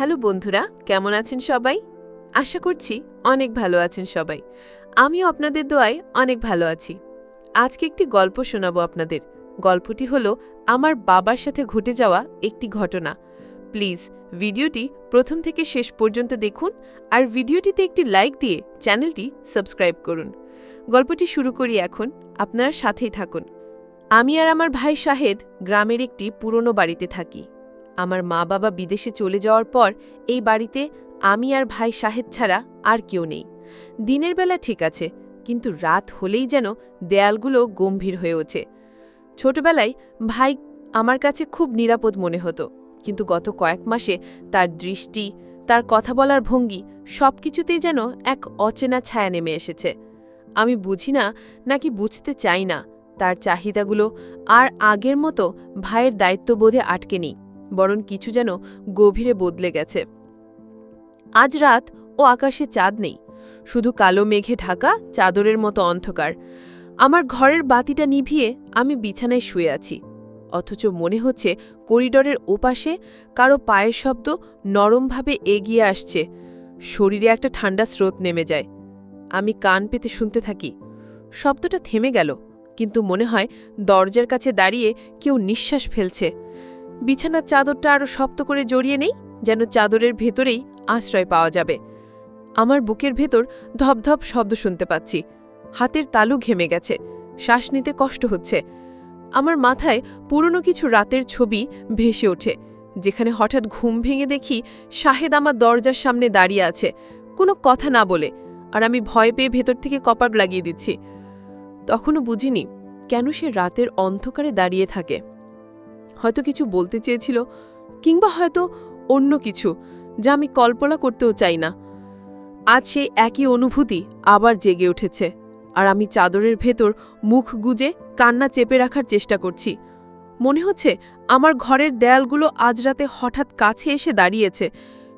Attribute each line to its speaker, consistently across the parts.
Speaker 1: Hello বন্ধুরা, কেমন আছেন সবাই? আশা করছি অনেক ভালো আছেন সবাই। আমিও আপনাদের দোয়ায় অনেক ভালো আছি। আজকে একটি গল্প শোনাবো আপনাদের। গল্পটি হলো আমার বাবার সাথে ঘটে যাওয়া একটি ঘটনা। প্লিজ, ভিডিওটি প্রথম থেকে শেষ পর্যন্ত দেখুন আর ভিডিওটিতে একটি লাইক দিয়ে চ্যানেলটি সাবস্ক্রাইব করুন। গল্পটি শুরু করি এখন। আপনারা সাথেই থাকুন। আমি আর আমার ভাই শাহেদ গ্রামের একটি পুরনো বাড়িতে থাকি। আমার মা বাবা বিদেশে চলে যাওয়ার পর এই বাড়িতে আমি আর ভাই শাহেদ ছাড়া আর কেউ নেই। দিনের বেলা ঠিক আছে, কিন্তু রাত হলেই যেন দেয়ালগুলো গম্ভীর হয়ে ওঠে। ছোটবেলায় ভাই আমার কাছে খুব নিরাপদ মনে হতো, কিন্তু গত কয়েক মাসে তার দৃষ্টি, তার কথা বলার ভঙ্গি সব কিছুতেই যেন এক অচেনা ছায়া নেমে এসেছে। আমি বুঝি না, নাকি বুঝতে চাই না, তার চাহিদাগুলো আর আগের মতো ভাইয়ের দায়িত্ববোধে আটকে নেই। বরং কিছু যেন গভীরে বদলে গেছে। আজ রাত ও আকাশে চাঁদ নেই, শুধু কালো মেঘে ঢাকা, চাদরের মতো অন্ধকার। আমার ঘরের বাতিটা নিভিয়ে আমি বিছানায় শুয়ে আছি। অথচ মনে হচ্ছে করিডরের ওপাশে কারও পায়ের শব্দ নরমভাবে এগিয়ে আসছে। শরীরে একটা ঠান্ডা স্রোত নেমে যায়। আমি কান পেতে শুনতে থাকি। শব্দটা থেমে গেল, কিন্তু মনে হয় দরজার কাছে দাঁড়িয়ে কেউ নিঃশ্বাস ফেলছে। বিছানার চাদরটা আরও শক্ত করে জড়িয়ে নেই, যেন চাদরের ভেতরেই আশ্রয় পাওয়া যাবে। আমার বুকের ভেতর ধপধপ শব্দ শুনতে পাচ্ছি। হাতের তালু ঘেমে গেছে। শ্বাস নিতে কষ্ট হচ্ছে। আমার মাথায় পুরনো কিছু রাতের ছবি ভেসে ওঠে, যেখানে হঠাৎ ঘুম ভেঙে দেখি শাহেদ আমার দরজার সামনে দাঁড়িয়ে আছে। কোনো কথা না বলে, আর আমি ভয় পেয়ে ভেতর থেকে কপাট লাগিয়ে দিচ্ছি। তখনও বুঝিনি, কেন সে রাতের অন্ধকারে দাঁড়িয়ে থাকে। হয়তো কিছু বলতে চেয়েছিল কিংবা হয়তো অন্য কিছু যা আমি কল্পনা করতেও চাই না। আজ সেই একই অনুভূতি আবার জেগে উঠেছে আর আমি চাদরের ভেতর মুখ গুজে কান্না চেপে রাখার চেষ্টা করছি। মনে হচ্ছে আমার ঘরের দেয়ালগুলো আজ রাতে হঠাৎ কাছে এসে দাঁড়িয়েছে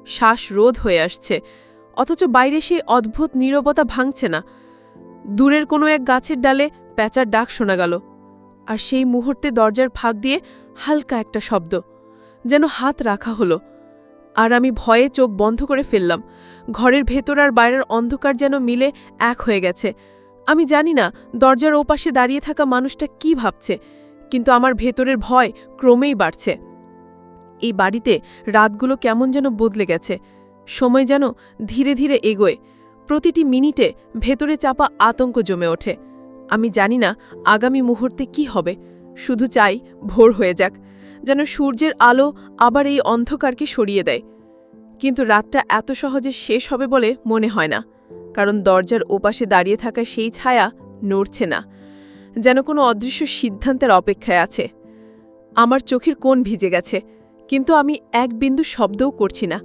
Speaker 1: শ্বাস রোধ হয়ে আসছে, অথচ বাইরে সেই অদ্ভুত নীরবতা ভাঙছে না। দূরের কোনো এক গাছের ডালে প্যাঁচার ডাক শোনা গেল। আর সেই মুহূর্তে দরজার ফাঁক দিয়ে হালকা একটা শব্দ, যেন হাত রাখা হলো। আর আমি ভয়ে চোখ বন্ধ করে ফেললাম। ঘরের ভেতর আর বাইরের অন্ধকার যেন মিলে এক হয়ে গেছে। আমি জানি না দরজার ওপাশে দাঁড়িয়ে থাকা মানুষটা কি ভাবছে, কিন্তু আমার ভেতরের ভয় ক্রমেই বাড়ছে। এই বাড়িতে রাতগুলো কেমন যেন বদলে গেছে। সময় যেন ধীরে ধীরে এগোয়। প্রতিটি মিনিটে ভেতরে চাপা আতঙ্ক জমে ওঠে। আমি জানি না আগামী মুহূর্তে কি হবে। শুধু চাই ভোর হয়ে যাক, যেন সূর্যের আলো আবার এই অন্ধকারকে সরিয়ে দেয়। কিন্তু রাতটা এত সহজে শেষ হবে বলে মনে হয় না, কারণ দরজার ওপাশে দাঁড়িয়ে থাকা সেই ছায়া নড়ছে না, যেন কোনো অদৃশ্য সিদ্ধান্তের অপেক্ষায় আছে। আমার চোখের কোণ ভিজে গেছে, কিন্তু আমি এক বিন্দু শব্দও করছি না,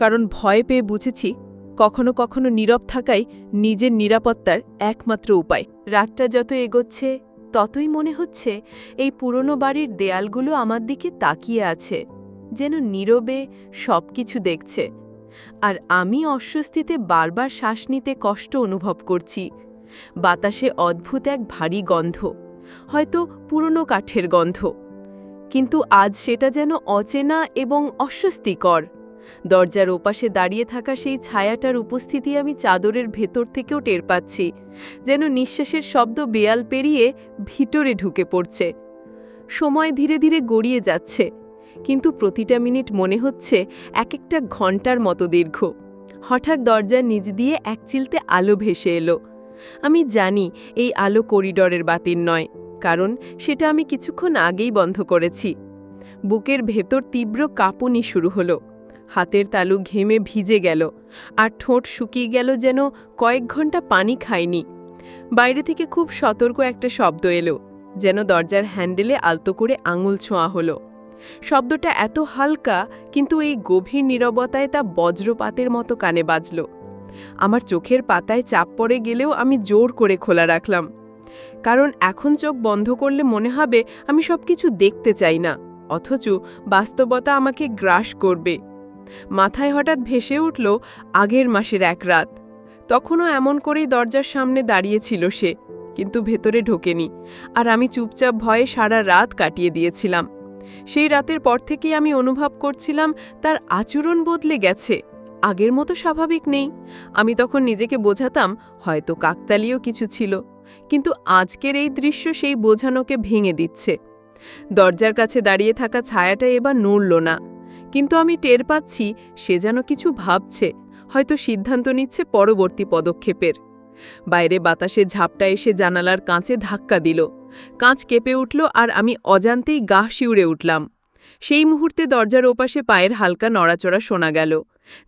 Speaker 1: কারণ ভয় পেয়ে বুঝেছি কখনো কখনো নীরব থাকাই নিজের নিরাপত্তার একমাত্র উপায়। রাতটা যত এগোচ্ছে, ততই মনে হচ্ছে এই পুরনো বাড়ির দেয়ালগুলো আমার দিকে তাকিয়ে আছে, যেন নীরবে সব কিছু দেখছে। আর আমি অস্বস্তিতে বারবার শ্বাস নিতে কষ্ট অনুভব করছি। বাতাসে অদ্ভুত এক ভারী গন্ধ, হয়তো পুরনো কাঠের গন্ধ। কিন্তু আজ সেটা যেন অচেনা এবং অস্বস্তিকর। দরজার ওপাশে দাঁড়িয়ে থাকা সেই ছায়াটার উপস্থিতি আমি চাদরের ভেতর থেকেও টের পাচ্ছি, যেন নিঃশ্বাসের শব্দ বেয়াল পেরিয়ে ভিতরে ঢুকে পড়ছে। সময় ধীরে ধীরে গড়িয়ে যাচ্ছে, কিন্তু প্রতিটা মিনিট মনে হচ্ছে এক একটা ঘণ্টার মতো দীর্ঘ। হঠাৎ দরজার নিচ দিয়ে এক চিলতে আলো ভেসে এলো। আমি জানি এই আলো করিডরের বাতির নয়, কারণ সেটা আমি কিছুক্ষণ আগেই বন্ধ করেছি। বুকের ভেতর তীব্র কাঁপুনি শুরু হলো। হাতের তালু ঘেমে ভিজে গেল, আর ঠোঁট শুকিয়ে গেল যেন কয়েক ঘণ্টা পানি খায়নি। বাইরে থেকে খুব সতর্ক একটা শব্দ এলো, যেন দরজার হ্যান্ডেলে আলতো করে আঙুল ছোঁয়া হলো। শব্দটা এত হালকা, কিন্তু এই গভীর নীরবতায় তা বজ্রপাতের মতো কানে বাজল। আমার চোখের পাতায় চাপ পড়ে গেলেও আমি জোর করে খোলা রাখলাম। কারণ এখন চোখ বন্ধ করলে মনে হবে আমি সব কিছু দেখতে চাই না, অথচ বাস্তবতা আমাকে গ্রাস করবে। মাথায় হঠাৎ ভেসে উঠল আগের মাসের এক রাত। তখনও এমন করেই দরজার সামনে দাঁড়িয়েছিল সে, কিন্তু ভেতরে ঢোকেনি, আর আমি চুপচাপ ভয়ে সারা রাত কাটিয়ে দিয়েছিলাম। সেই রাতের পর থেকেই আমি অনুভব করছিলাম, তার আচরণ বদলে গেছে, আগের মতো স্বাভাবিক নেই। আমি তখন নিজেকে বোঝাতাম, হয়তো কাকতালীয় কিছু ছিল, কিন্তু আজকের এই দৃশ্য সেই বোঝানোকে ভেঙে দিচ্ছে। দরজার কাছে দাঁড়িয়ে থাকা ছায়াটা এবার নড়ল না। কিন্তু আমি টের পাচ্ছি সে যেন কিছু ভাবছে, হয়তো সিদ্ধান্ত নিচ্ছে পরবর্তী পদক্ষেপের। বাইরে বাতাসে ঝাপটা এসে জানালার কাঁচে ধাক্কা দিল। কাঁচ কেঁপে উঠল আর আমি অজান্তেই গা শিউড়ে উঠলাম। সেই মুহূর্তে দরজার ওপাশে পায়ের হালকা নড়াচড়া শোনা গেল,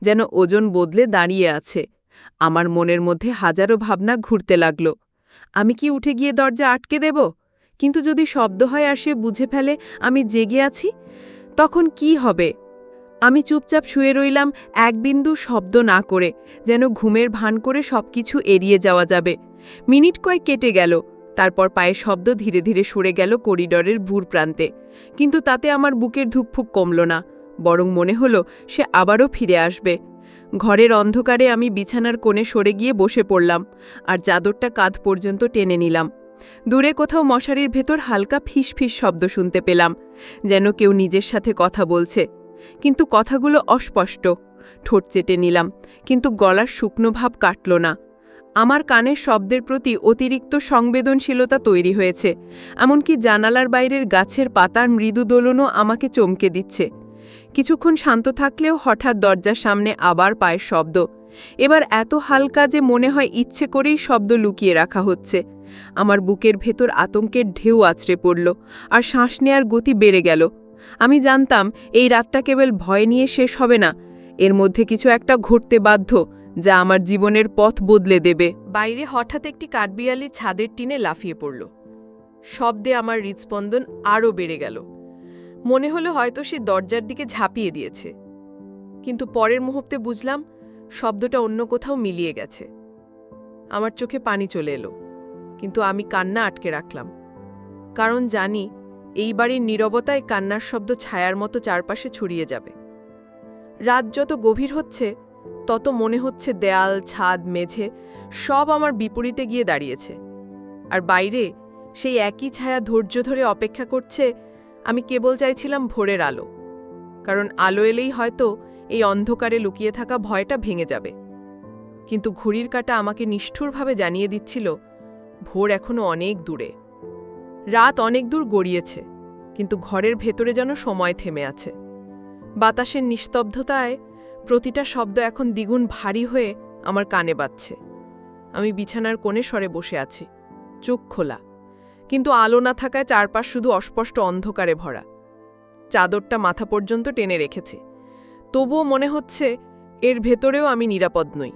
Speaker 1: যেন ওজন বদলে দাঁড়িয়ে আছে। আমার মনের মধ্যে হাজারো ভাবনা ঘুরতে লাগল। আমি কি উঠে গিয়ে দরজা আটকে দেব? কিন্তু যদি শব্দ হয় আর সে বুঝে ফেলে আমি জেগে আছি, তখন কি হবে? আমি চুপচাপ শুয়ে রইলাম এক বিন্দু শব্দ না করে, যেন ঘুমের ভান করে সবকিছু এড়িয়ে যাওয়া যাবে। মিনিট কয়েক কেটে গেল, তারপর পায়ের শব্দ ধীরে ধীরে সরে গেল করিডরের ভুর প্রান্তে। কিন্তু তাতে আমার বুকের ধুকফুক কমল না, বরং মনে হলো সে আবারও ফিরে আসবে। ঘরের অন্ধকারে আমি বিছানার কোণে সরে গিয়ে বসে পড়লাম, আর চাদরটা কাঁধ পর্যন্ত টেনে নিলাম। দূরে কোথাও মশারির ভেতর হালকা ফিস ফিস শব্দ শুনতে পেলাম, যেন কেউ নিজের সাথে কথা বলছে। কিন্তু কথাগুলো অস্পষ্ট। ঠোঁট চেটে নিলাম, কিন্তু গলার শুকনো ভাব কাটল না। আমার কানের শব্দের প্রতি অতিরিক্ত সংবেদনশীলতা তৈরি হয়েছে, এমনকি জানালার বাইরের গাছের পাতার মৃদু দোলনও আমাকে চমকে দিচ্ছে। কিছুক্ষণ শান্ত থাকলেও হঠাৎ দরজার সামনে আবার পায়ের শব্দ। এবার এত হালকা যে মনে হয় ইচ্ছে করেই শব্দ লুকিয়ে রাখা হচ্ছে। আমার বুকের ভেতর আতঙ্কের ঢেউ আছড়ে পড়ল, আর শ্বাস নেয়ার গতি বেড়ে গেল। আমি জানতাম এই রাতটা কেবল ভয় নিয়ে শেষ হবে না। এর মধ্যে কিছু একটা ঘটতে বাধ্য, যা আমার জীবনের পথ বদলে দেবে। বাইরে হঠাৎ একটি কাঠবিড়ালি ছাদের টিনে লাফিয়ে পড়ল। শব্দে আমার হৃদস্পন্দন আরও বেড়ে গেল। মনে হলো হয়তো সে দরজার দিকে ঝাঁপিয়ে দিয়েছে। কিন্তু পরের মুহূর্তে বুঝলাম, শব্দটা অন্য কোথাও মিলিয়ে গেছে। আমার চোখে পানি চলে এলো, কিন্তু আমি কান্না আটকে রাখলাম। কারণ জানি এই বাড়ির নীরবতায় কান্নার শব্দ ছায়ার মতো চারপাশে ছড়িয়ে যাবে। রাত যত গভীর হচ্ছে, তত মনে হচ্ছে দেয়াল, ছাদ, মেঝে সব আমার বিপরীতে গিয়ে দাঁড়িয়েছে। আর বাইরে সেই একই ছায়া ধৈর্য ধরে অপেক্ষা করছে, আমি কেবল চাইছিলাম ভোরের আলো। কারণ আলো এলেই হয়তো এই অন্ধকারে লুকিয়ে থাকা ভয়টা ভেঙে যাবে। কিন্তু ঘড়ির কাটা আমাকে নিষ্ঠুরভাবে জানিয়ে দিচ্ছিল, ভোর এখনও অনেক দূরে। রাত অনেক দূর গড়িয়েছে, কিন্তু ঘরের ভেতরে যেন সময় থেমে আছে। বাতাসের নিস্তব্ধতায় প্রতিটা শব্দ এখন দ্বিগুণ ভারী হয়ে আমার কানে বাজছে। আমি বিছানার কোণে সরে বসে আছি, চোখ খোলা, কিন্তু আলো না থাকায় চারপাশ শুধু অস্পষ্ট অন্ধকারে ভরা। চাদরটা মাথা পর্যন্ত টেনে রেখেছে, তবুও মনে হচ্ছে এর ভেতরেও আমি নিরাপদ নই।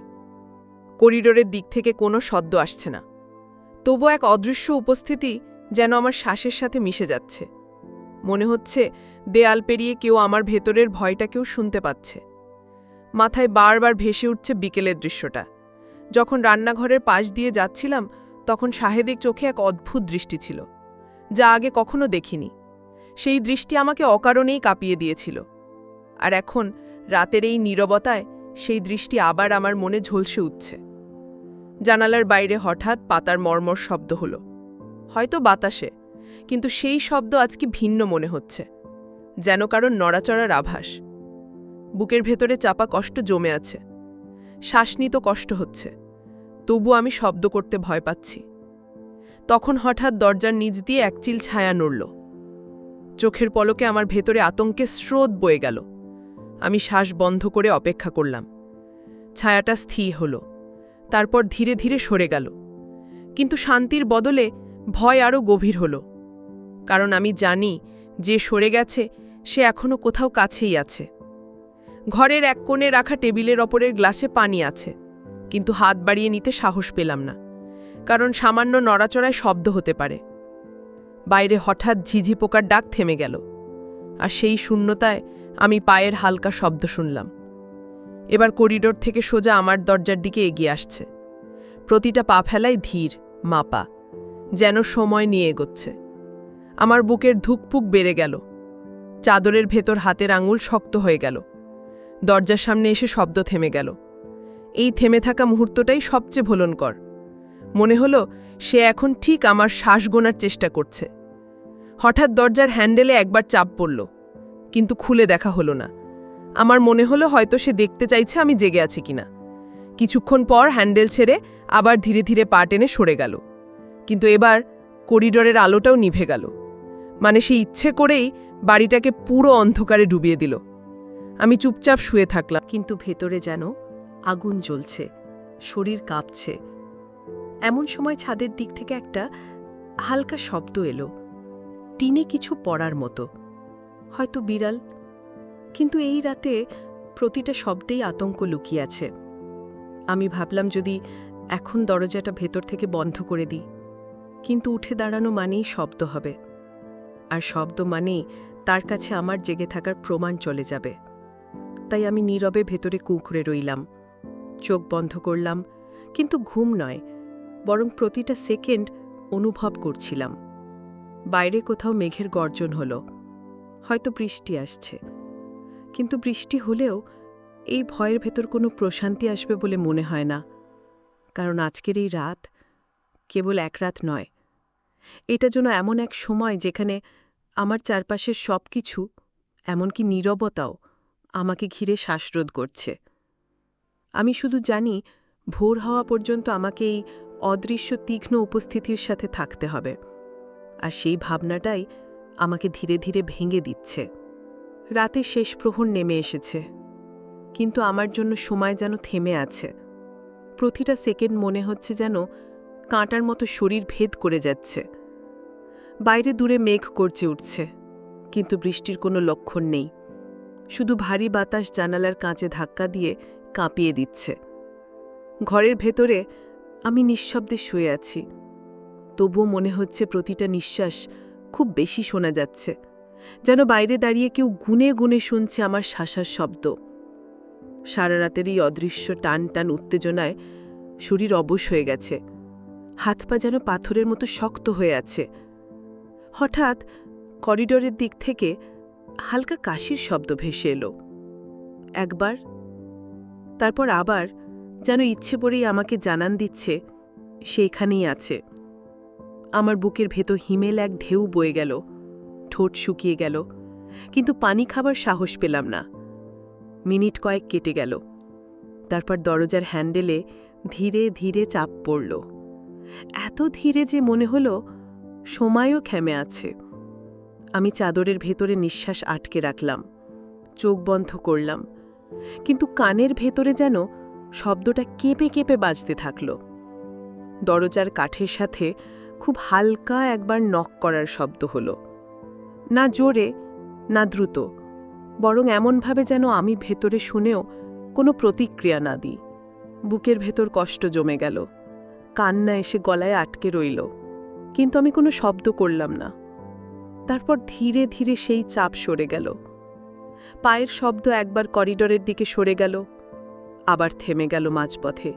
Speaker 1: করিডোরের দিক থেকে কোনো শব্দ আসছে না। তবু এক অদৃশ্য উপস্থিতি যেন আমার শ্বাসের সাথে মিশে যাচ্ছে। মনে হচ্ছে দেয়াল পেরিয়ে কেউ আমার ভেতরের ভয়টা কেউ শুনতে পাচ্ছে। মাথায় বারবার ভেসে উঠছে বিকেলের দৃশ্যটা। যখন রান্নাঘরের পাশ দিয়ে যাচ্ছিলাম, তখন শাহেদের চোখে এক অদ্ভুত দৃষ্টি ছিল, যা আগে কখনো দেখিনি। সেই দৃষ্টি আমাকে অকারণেই কাঁপিয়ে দিয়েছিল। আর এখন, রাতের এই নীরবতায়, সেই দৃষ্টি আবার আমার মনে ঝলসে উঠছে। জানালার বাইরে হঠাৎ পাতার মর্মর শব্দ হলো। হয়তো বাতাসে, কিন্তু সেই শব্দ আজকে ভিন্ন মনে হচ্ছে, যেন কারণ নড়াচড়ার আভাস। বুকের ভেতরে চাপা কষ্ট জমে আছে শ্বাস নিতে কষ্ট হচ্ছে, তবু আমি শব্দ করতে ভয় পাচ্ছি। তখন হঠাৎ দরজার নিচ দিয়ে একচিল ছায়া নড়ল। চোখের পলকে আমার ভেতরে আতঙ্কে স্রোত বয়ে গেল। আমি শ্বাস বন্ধ করে অপেক্ষা করলাম। ছায়াটা স্থির হল, তারপর ধীরে ধীরে সরে গেল। কিন্তু শান্তির বদলে ভয় আরও গভীর হল, কারণ আমি জানি যে সরে গেছে, সে এখনও কোথাও কাছেই আছে। ঘরের এক কোণে রাখা টেবিলের ওপরের গ্লাসে পানি আছে, কিন্তু হাত বাড়িয়ে নিতে সাহস পেলাম না, কারণ সামান্য নড়াচড়ায় শব্দ হতে পারে। বাইরে হঠাৎ ঝিঝি পোকার ডাক থেমে গেল, আর সেই শূন্যতায় আমি পায়ের হালকা শব্দ শুনলাম। এবার করিডোর থেকে সোজা আমার দরজার দিকে এগিয়ে আসছে। প্রতিটা পা ফেলায় ধীর, মাপা। যেন সময় নিয়ে এগোচ্ছে। আমার বুকের ধুকপুক বেড়ে গেল। চাদরের ভেতর হাতের আঙুল শক্ত হয়ে গেল। দরজার সামনে এসে শব্দ থেমে গেল। এই থেমে থাকা মুহূর্তটাই সবচেয়ে ভোলনকর। মনে হলো সে এখন ঠিক আমার শ্বাস গোনার চেষ্টা করছে।
Speaker 2: হঠাৎ দরজার হ্যান্ডেলে একবার চাপ পড়ল, কিন্তু খুলে দেখা হলো না। আমার মনে হলো হয়তো সে দেখতে চাইছে আমি জেগে আছি কিনা। কিছুক্ষণ পর হ্যান্ডেল ছেড়ে আবার ধীরে ধীরে পা টেনে সরে গেল। কিন্তু এবার করিডোরের আলোটাও নিভে গেল। মানে সে ইচ্ছে করেই বাড়িটাকে পুরো অন্ধকারে ডুবিয়ে দিল। আমি চুপচাপ শুয়ে থাকলাম।
Speaker 1: কিন্তু ভেতরে যেন আগুন জ্বলছে, শরীর কাঁপছে। এমন সময় ছাদের দিক থেকে একটা হালকা শব্দ এলো। টিনে কিছু পড়ার মতো। হয়তো বিড়াল। কিন্তু এই রাতে প্রতিটা শব্দেই আতঙ্ক লুকিয়ে আছে। আমি ভাবলাম যদি এখন দরজাটা ভেতর থেকে বন্ধ করে দিই। কিন্তু উঠে দাঁড়ানো মানেই শব্দ হবে। আর শব্দ মানেই তার কাছে আমার জেগে থাকার প্রমাণ চলে যাবে। তাই আমি নীরবে ভেতরে কুঁকড়ে রইলাম। চোখ বন্ধ করলাম, কিন্তু ঘুম নয়, বরং প্রতিটা সেকেন্ড অনুভব করছিলাম। বাইরে কোথাও মেঘের গর্জন হলো, হয়তো বৃষ্টি আসছে। কিন্তু বৃষ্টি হলেও এই ভয়ের ভেতর কোনো প্রশান্তি আসবে বলে মনে হয় না, কারণ আজকের এই রাত কেবল এক রাত নয়। এটা যেন এমন এক সময় যেখানে আমার চারপাশের সব কিছু এমনকি নীরবতাও, আমাকে ঘিরে শ্বাসরোধ করছে। আমি শুধু জানি, ভোর হওয়া পর্যন্ত আমাকে এই অদৃশ্য, তীক্ষ্ণ উপস্থিতির সাথে থাকতে হবে। আর সেই ভাবনাটাই আমাকে ধীরে ধীরে ভেঙে দিচ্ছে। রাতের শেষ প্রহর নেমে এসেছে। কিন্তু আমার জন্য সময় যেন থেমে আছে। প্রতিটা সেকেন্ড মনে হচ্ছে যেন কাঁটার মতো শরীর ভেদ করে যাচ্ছে। বাইরে দূরে মেঘ করছে উঠছে, কিন্তু বৃষ্টির কোনো লক্ষণ নেই। শুধু ভারী বাতাস জানালার কাঁচে ধাক্কা দিয়ে কাঁপিয়ে দিচ্ছে। ঘরের ভেতরে আমি নিঃশব্দে শুয়ে আছি। তবুও মনে হচ্ছে প্রতিটা নিঃশ্বাস খুব বেশি শোনা যাচ্ছে, যেন বাইরে দাঁড়িয়ে কেউ গুনে গুনে শুনছে আমার শ্বাসার শব্দ। সারা রাতের এই অদৃশ্য টান টান উত্তেজনায় শরীর অবশ হয়ে গেছে। হাত পা যেন পাথরের মতো শক্ত হয়ে আছে। হঠাৎ করিডোরের দিক থেকে হালকা কাশির শব্দ ভেসে এলো। একবার, তারপর আবার যেন ইচ্ছে পড়েই আমাকে জানান দিচ্ছে, সেইখানেই আছে। আমার বুকের ভেতর হিমেল এক ঢেউ বয়ে গেল, ঠোঁট শুকিয়ে গেল, কিন্তু পানি খাবার সাহস পেলাম না। মিনিট কয়েক কেটে গেল, তারপর দরজার হ্যান্ডেলে ধীরে ধীরে চাপ পড়ল। এত ধীরে যে মনে হলো, সময়ও খেমে আছে। আমি চাদরের ভেতরে নিঃশ্বাস আটকে রাখলাম, চোখ বন্ধ করলাম, কিন্তু কানের ভেতরে যেন শব্দটা কেঁপে কেঁপে বাজতে থাকল। দরজার কাঠের সাথে খুব হালকা একবার নক করার শব্দ হলো। না জোরে, না দ্রুত, বরং এমনভাবে যেন আমি ভেতরে শুনেও কোনো প্রতিক্রিয়া না দিই। বুকের ভেতর কষ্ট জমে গেল। কান্না এসে গলায় আটকে রইল। কিন্তু আমি কোনো শব্দ করলাম না। তারপর ধীরে ধীরে সেই চাপ সরে গেল। পায়ের শব্দ একবার করিডোরের দিকে সরে গেল, আবার থেমে গেল মাঝপথে।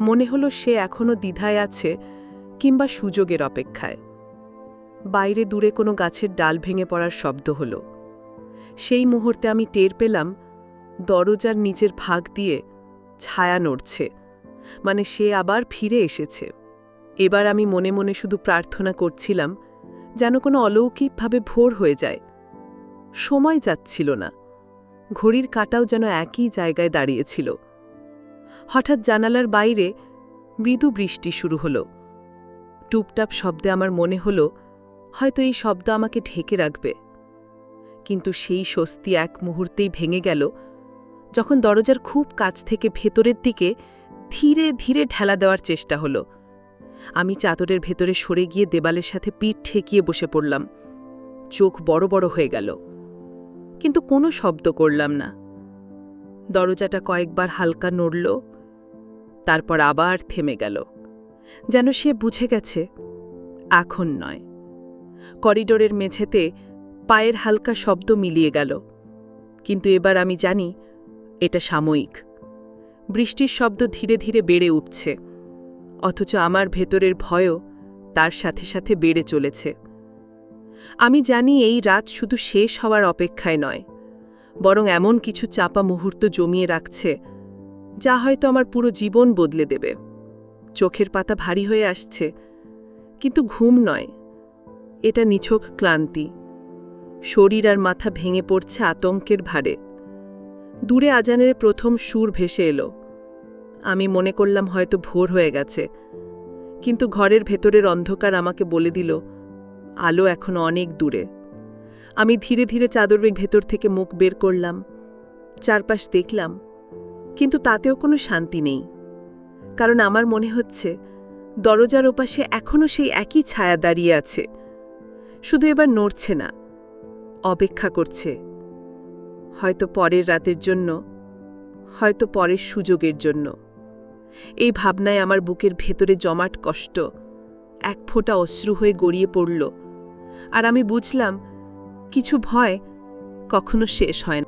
Speaker 1: মনে হলো সে এখনও দ্বিধায় আছে কিংবা সুযোগের অপেক্ষায়। বাইরে দূরে কোনো গাছের ডাল ভেঙে পড়ার শব্দ হলো। সেই মুহূর্তে আমি টের পেলাম, দরজার নিচের ভাগ দিয়ে ছায়া নড়ছে। মানে সে আবার ফিরে এসেছে। এবার আমি মনে মনে শুধু প্রার্থনা করছিলাম, যেন কোনো অলৌকিকভাবে ভোর হয়ে যায়। সময় যাচ্ছিল না। ঘড়ির কাটাও যেন একই জায়গায় দাঁড়িয়েছিল। হঠাৎ জানালার বাইরে মৃদু বৃষ্টি শুরু হলো। টুপটাপ শব্দে আমার মনে হলো, হয়তো এই শব্দ আমাকে ঢেকে রাখবে। কিন্তু সেই স্বস্তি এক মুহূর্তেই ভেঙে গেল, যখন দরজার খুব কাছ থেকে ভেতরের দিকে ধীরে ধীরে ঠেলা দেওয়ার চেষ্টা হলো। আমি চাদরের ভেতরে সরে গিয়ে দেবালের সাথে পিঠ ঠেকিয়ে বসে পড়লাম। চোখ বড় বড় হয়ে গেল। কিন্তু কোনো শব্দ করলাম না। দরজাটা কয়েকবার হালকা নড়ল। তারপর আবার থেমে গেল। যেন সে বুঝে গেছে, এখন নয়। করিডোরের মেঝেতে পায়ের হালকা শব্দ মিলিয়ে গেল। কিন্তু এবার আমি জানি, এটা সাময়িক। বৃষ্টির শব্দ ধীরে ধীরে বেড়ে উঠছে। অথচ আমার ভেতরের ভয়ও তার সাথে সাথে বেড়ে চলেছে। আমি জানি এই রাত শুধু শেষ হওয়ার অপেক্ষায় নয়, বরং এমন কিছু চাপা মুহূর্ত জমিয়ে রাখছে, যা হয়তো আমার পুরো জীবন বদলে দেবে। চোখের পাতা ভারী হয়ে আসছে, কিন্তু ঘুম নয়।
Speaker 2: এটা নিছক ক্লান্তি। শরীর আর মাথা ভেঙে পড়ছে আতঙ্কের ভারে। দূরে আজানের প্রথম সুর ভেসে এলো। আমি মনে করলাম হয়তো ভোর হয়ে গেছে। কিন্তু ঘরের ভেতরের অন্ধকার আমাকে বলে দিল, আলো এখন অনেক দূরে। আমি ধীরে ধীরে চাদরের ভেতর থেকে মুখ বের করলাম, চারপাশ দেখলাম, কিন্তু তাতেও কোনো শান্তি নেই। কারণ আমার মনে হচ্ছে, দরজার ওপাশে এখনও সেই একই ছায়া দাঁড়িয়ে আছে, শুধু এবার নড়ছে না, অপেক্ষা করছে। হয়তো পরের রাতের জন্য, হয়তো পরের সুযোগের জন্য। এই ভাবনায় আমার বুকের ভেতরে জমাট কষ্ট। এক ফোঁটা অশ্রু হয়ে গড়িয়ে পড়ল। আর আমি বুঝলাম, কিছু ভয় কখনো শেষ হয় না।